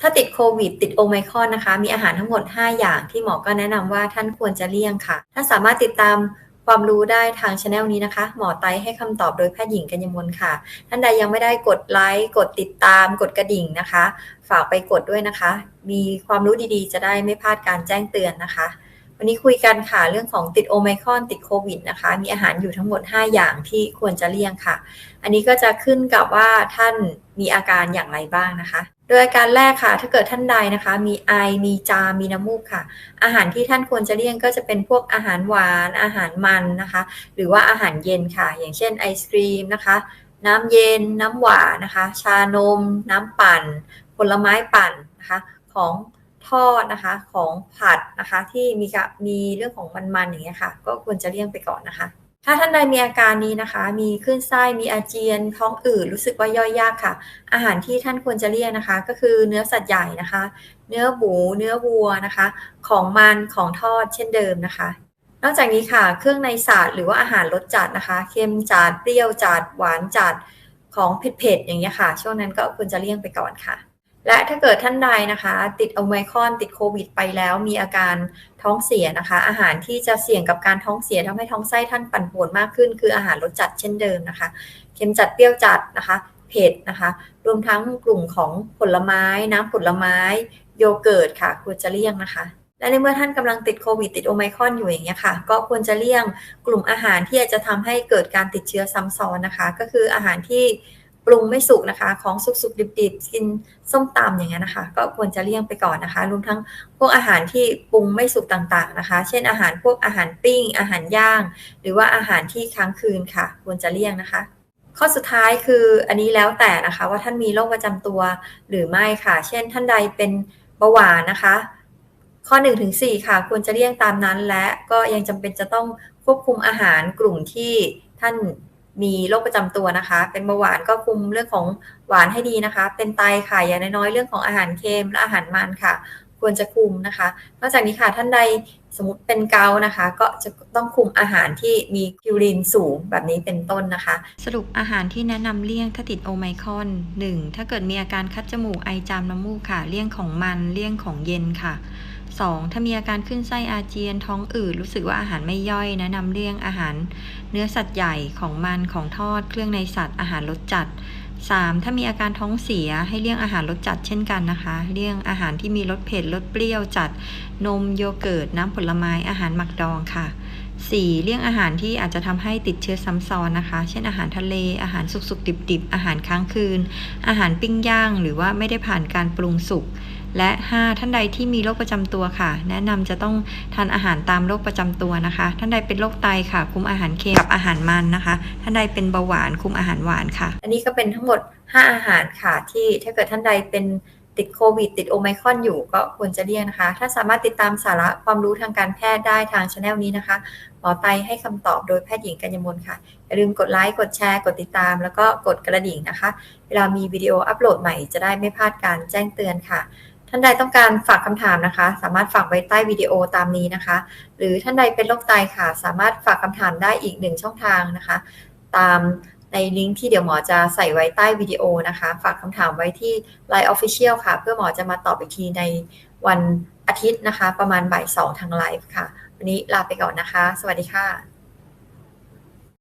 ถ้าติดโควิด ติดโอไมครอนนะคะ มีอาหารทั้งหมด 5 อย่างที่หมอก็แนะนำว่าท่านควรจะเลี่ยงค่ะ ท่านสามารถติดตามความรู้ได้ทางช anel นี้นะคะ หมอไตให้คำตอบโดยแพทย์หญิงกัญญมลค่ะ ท่านใดยังไม่ได้กดไลค์ กดติดตาม กดกระดิ่งนะคะ ฝากไปกดด้วยนะคะ มีความรู้ดีๆ จะได้ไม่พลาดการแจ้งเตือนนะคะ วันนี้คุยกันค่ะเรื่องของติดโอไมครอนติดโควิดนะคะ มีอาหารอยู่ทั้งหมด 5 อย่างที่ควรจะเลี่ยงค่ะ อันนี้ก็จะขึ้นกับว่าท่านมีอาการอย่างไรบ้างนะคะ โดยอาการแรกค่ะ ถ้าเกิดท่านใดนะคะ มีไอ มีจาม มีน้ำมูกค่ะ อาหารที่ท่านควรจะเลี่ยงก็จะเป็นพวกอาหารหวาน อาหารมันนะคะ หรือว่าอาหารเย็นค่ะ อย่างเช่นไอศครีมนะคะ น้ำเย็น น้ำหวานนะคะ ชานม น้ำปั่น ผลไม้ปั่นนะคะ ของทอดนะคะ ของผัดนะคะ ที่มีมีเรื่องของมันๆอย่างเงี้ยค่ะ ก็ควรจะเลี่ยงไปก่อนนะคะ ถ้าท่านใดมีอาการนี้นะคะ มีคลื่นไส้มีอาเจียน ท้องอืดรู้สึกว่าย่อยยากค่ะ อาหารที่ท่านควรจะเลี่ยงนะคะ ก็คือเนื้อสัตว์ใหญ่นะคะ เนื้อหมูเนื้อวัวนะคะ ของมันของทอดเช่นเดิมนะคะ นอกจากนี้ค่ะ เครื่องในศาสตร์หรือว่าอาหารรสจัดนะคะ เค็มจัดเปรี้ยวจัดหวานจัดของเผ็ดๆอย่างเงี้ยค่ะ ช่วงนั้นก็ควรจะเลี่ยงไปก่อนค่ะ และถ้าเกิดท่านใดนะคะ ติดโอไมคอนติดโควิด ไปแล้วมีอาการท้องเสียนะคะ อาหารที่จะเสี่ยงกับการท้องเสียทำให้ท้องไส้ท่านปั่นป่วนมากขึ้น คืออาหารรสจัดเช่นเดิมนะคะ เค็มจัดเปรี้ยวจัดนะคะเผ็ดนะคะ รวมทั้งกลุ่มของผลไม้ น้ำผลไม้ โยเกิร์ตค่ะ ควรจะเลี่ยงนะคะ และในเมื่อท่านกำลังติดโควิดติดโอไมคอนอยู่อย่างเงี้ยค่ะ ก็ควรจะเลี่ยงกลุ่มอาหารที่อาจจะทำให้เกิดการติดเชื้อซ้ำซ้อนนะคะ ก็คืออาหารที่ ปรุงไม่สุกนะคะ ของสุกๆดิบๆกินส้มตำอย่างเงี้ยนะคะ ก็ควรจะเลี่ยงไปก่อนนะคะ รวมทั้งพวกอาหารที่ปรุงไม่สุกต่างๆนะคะ เช่นอาหารพวกอาหารปิ้ง อาหารย่าง หรือว่าอาหารที่ค้างคืนค่ะ ควรจะเลี่ยงนะคะข้อสุดท้ายคืออันนี้แล้วแต่นะคะว่าท่านมีโรคประจำตัวหรือไม่ค่ะ เช่นท่านใดเป็นเบาหวานนะคะ ข้อ1ถึง4ค่ะ ควรจะเลี่ยงตามนั้นและก็ยังจำเป็นจะต้องควบคุมอาหารกลุ่มที่ท่าน มีโรคประจำตัวนะคะ เป็นเบาหวานก็คุมเรื่องของหวานให้ดีนะคะ เป็นไตค่ะอย่างน้อยๆเรื่องของอาหารเค็มและอาหารมันค่ะ ควรจะคุมนะคะ นอกจากนี้ค่ะท่านใด สมมติเป็นเกานะคะ ก็จะต้องคุมอาหารที่มีพิวรินสูงแบบนี้เป็นต้นนะคะ สรุปอาหารที่แนะนำเลี่ยงถ้าติดโอไมคอน 1. ถ้าเกิดมีอาการคัดจมูกไอจามน้ำมูกค่ะ เลี่ยงของมันเลี่ยงของเย็นค่ะ 2. ถ้ามีอาการขึ้นไส้อาเจียนท้องอืดรู้สึกว่าอาหารไม่ย่อยแนะนำเลี่ยงอาหาร เนื้อสัตว์ใหญ่ของมันของทอดเครื่องในสัตว์อาหารรสจัด 3. ถ้ามีอาการท้องเสียให้เลี่ยงอาหารรสจัดเช่นกันนะคะ เลี่ยงอาหารที่มีรสเผ็ดรสเปรี้ยวจัดนมโยเกิร์ตน้ำผลไม้อาหารหมักดองค่ะ 4. เลี่ยงอาหารที่อาจจะทำให้ติดเชื้อซ้ำซ้อนนะคะ เช่นอาหารทะเล อาหารสุกๆดิบๆ อาหารค้างคืน อาหารปิ้งย่าง หรือว่าไม่ได้ผ่านการปรุงสุก และ 5. ท่านใดที่มีโรคประจำตัวค่ะ แนะนำจะต้องทานอาหารตามโรคประจำตัวนะคะ ท่านใดเป็นโรคไตค่ะ คุมอาหารเค็มกับอาหารมันนะคะ ท่านใดเป็นเบาหวานคุมอาหารหวานค่ะ อันนี้ก็เป็นทั้งหมด 5 อาหารค่ะ ที่ถ้าเกิดท่านใดเป็นติดโควิดติดโอไมคอนอยู่ก็ควรจะเลี่ยงนะคะท่าสามารถติดตามสาระความรู้ทางการแพทย์ได้ทางช anel นี้นะคะ หมอไตให้คำตอบโดยแพทย์หญิงกัญญมลค่ะ อย่าลืมกดไลค์ กดแชร์ กดติดตาม แล้วก็กดกระดิ่งนะคะ เวลามีวิดีโออัปโหลดใหม่จะได้ไม่พลาดการแจ้งเตือนค่ะ ท่านใดต้องการฝากคำถามนะคะ สามารถฝากไว้ใต้วิดีโอตามนี้นะคะ หรือท่านใดเป็นโรคไตค่ะ สามารถฝากคำถามได้อีกหนึ่งช่องทางนะคะ ตามในลิงก์ที่เดี๋ยวหมอจะใส่ไว้ใต้วิดีโอนะคะ ฝากคำถามไว้ที่ Line Official ค่ะ เพื่อหมอจะมาตอบอีกทีในวันอาทิตย์นะคะ ประมาณบ่ายสองทางไลฟ์ค่ะ วันนี้ลาไปก่อนนะคะ สวัสดีค่ะ